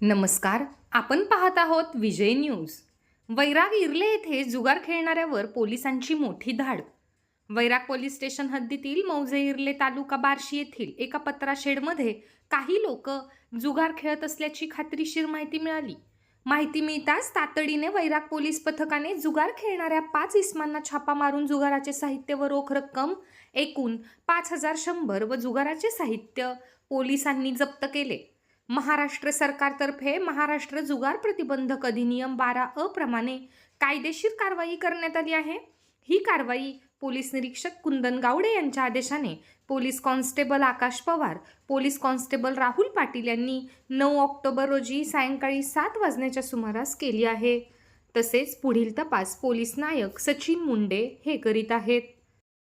नमस्कार आपण पाहत आहोत विजय न्यूज. वैराग इर्ले येथे जुगार खेळणाऱ्यावर पोलिसांची मोठी धाड. वैराग पोलीस स्टेशन हद्दीतील मौजे इर्ले तालुका बार्शी येथील एका पत्रा शेडमध्ये काही लोक जुगार खेळत असल्याची खात्रीशीर माहिती मिळाली. माहिती मिळताच तातडीने वैराग पोलीस पथकाने जुगार खेळणाऱ्या पाच इस्मांना छापा मारून जुगाराचे साहित्य व रोख रक्कम एकूण पाच हजार शंभर व जुगाराचे साहित्य पोलिसांनी जप्त केले. महाराष्ट्र सरकारतर्फे महाराष्ट्र जुगार प्रतिबंधक अधिनियम बारा अ प्रमाणे कायदेशीर कारवाई करण्यात आली आहे? ही कारवाई पोलीस निरीक्षक कुंदन गावडे यांच्या आदेशाने police constable Akash Pawar police constable Rahul Patil यांनी नऊ ऑक्टोबर रोजी सायंकाळी सात वाजण्याच्या सुमारास केली आहे. तसेच पुढील तपास पोलीस नायक सचिन मुंडे हे करीत आहेत.